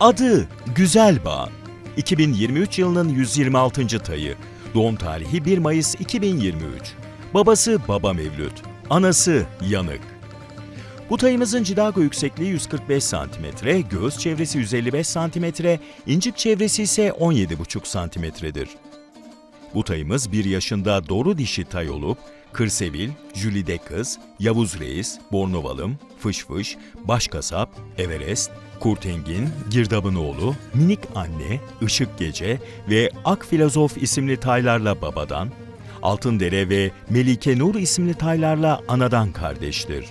Adı Güzel Bağ. 2023 yılının 126. tayı. Doğum tarihi 1 Mayıs 2023. Babası Baba Mevlüt. Anası Yanık. Bu tayımızın cidago yüksekliği 145 cm, göğüs çevresi 155 cm, incik çevresi ise 17,5 cm'dir. Bu tayımız 1 yaşında doğru dişi tay olup, Kırsevil, Jülide Kız, Yavuz Reis, Bornovalım, Fış Fış, Başkasap, Everest, Kurtengin, Girdabın oğlu, Minik Anne, Işık Gece ve Ak Filozof isimli taylarla babadan, Altındere ve Melike Nur isimli taylarla anadan kardeştir.